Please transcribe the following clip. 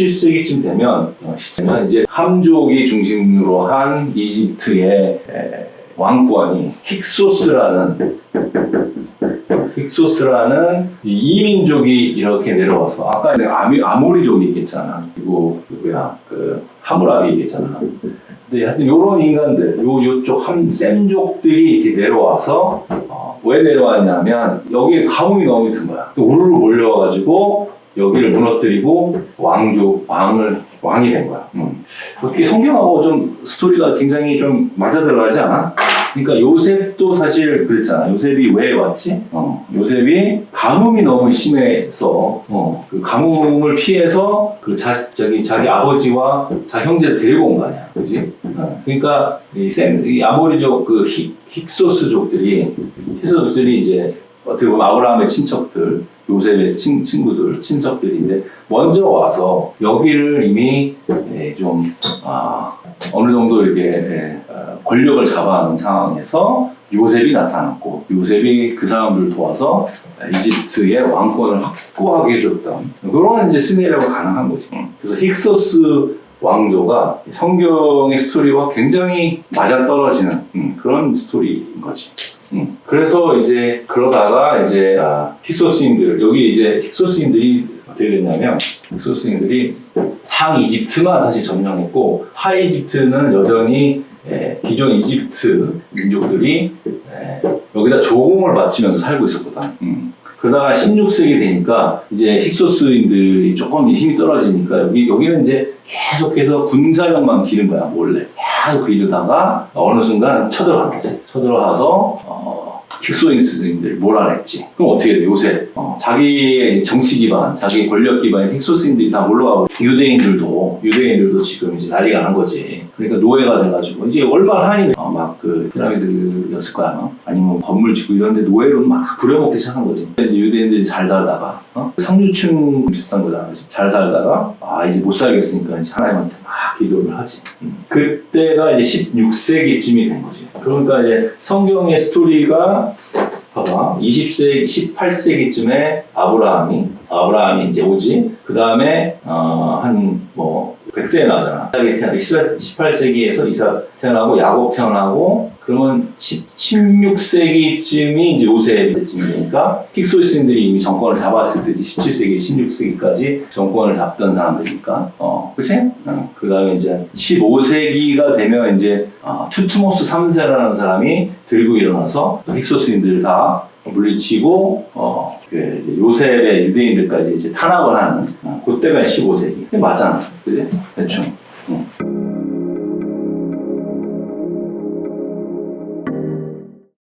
17세기쯤 되면 어, 이제 함족이 중심으로 한 이집트의 에, 왕권이 힉소스라는 힉소스라는 이 이민족이 이렇게 내려와서 아까 아미, 아모리족이 얘기했잖아. 그리고 누구야 그 하무라비 얘기했잖아. 근데 하여튼 요런 인간들, 요 요쪽 한 셈족들이 이렇게 내려와서 어, 왜 내려왔냐면 여기에 가뭄이 너무 든 거야. 우르르 몰려와가지고 여기를 무너뜨리고 왕족 왕을 왕이 된 거야. 음. 어떻게 성경하고 좀 스토리가 굉장히 좀 맞아들어가지 않아? 그러니까 요셉도 사실 그랬잖아. 요셉이 왜 왔지? 어, 요셉이 가뭄이 너무 심해서 어, 그 가뭄을 피해서 그 자, 저기 자기 아버지와 자 형제를 데리고 온 거 아니야, 그지? 어, 그러니까 이, 셈, 이 아모리족 그 히, 힉소스족들이 힉소스들이 이제 어떻게 보면 아브라함의 친척들, 요셉의 친, 친구들, 친척들인데 먼저 와서 여기를 이미 예, 좀 아, 어느 정도 이렇게 예, 어, 권력을 잡아가는 상황에서 요셉이 나타났고 요셉이 그 사람들을 도와서 이집트의 왕권을 확고하게 해줬던 그런 이제 시나리오가 가능한 거지. 그래서 힉소스 왕조가 성경의 스토리와 굉장히 맞아떨어지는 음, 그런 스토리인 거지. 음, 그래서 이제 그러다가 이제 아, 힉소스인들 여기 이제 힉소스인들이 어떻게 됐냐면 힉소스인들이 상 이집트만 사실 점령했고 하 이집트는 여전히 예, 기존 이집트 민족들이 예, 여기다 조공을 바치면서 살고 있었거든. 음. 그러다가 16세기 되니까 이제 힉소스인들이 조금 힘이 떨어지니까 여기 여기는 이제 계속해서 군사력만 기른 거야 몰래 계속 기르다가 어느 순간 쳐들어간 거지. 쳐들어가서 어, 힉소스인들 몰아냈지. 그럼 어떻게 돼 요새 어, 자기의 정치 기반, 자기 권력 기반인 힉소스인들이 다 몰려가고 유대인들도 유대인들도 지금 이제 난리가 난 거지. 그러니까 노예가 돼가지고 이제 얼마나 한이 어, 막그 피라미드였을 거야. 어? 아니면 건물 짓고 이런데 노예로 막 부려먹기 시작한 거지. 이제 유대인들이 잘 살다가 어? 상류층 비슷한 거잖아. 잘 살다가 아 이제 못 살겠으니까 이제 하나님한테 막 기도를 하지. 음. 그때가 이제 16세기쯤이 된 거지. 그러니까 이제 성경의 스토리가 봐봐. 20세기, 18세기쯤에 아브라함이, 아브라함이 이제 오지. 그 다음에, 어, 한, 뭐, 100세에 나잖아. 이삭이 태어나, 18세기에서 이삭 태어나고, 야곱 태어나고, 그러면 16세기쯤이 이제 요셉 때쯤이니까, 픽소이스인들이 이미 정권을 잡았을 때지, 17세기, 16세기까지 정권을 잡던 사람들이니까, 어, 그치? 어, 그 다음에 이제 15세기가 되면 이제, 어, 투트모스 3세라는 사람이 들고 일어나서 픽소스인들을 다 물리치고 어, 그 이제 요셉의 유대인들까지 이제 탄압을 하는 어, 그때가 15세기. 맞잖아. 그지? 대충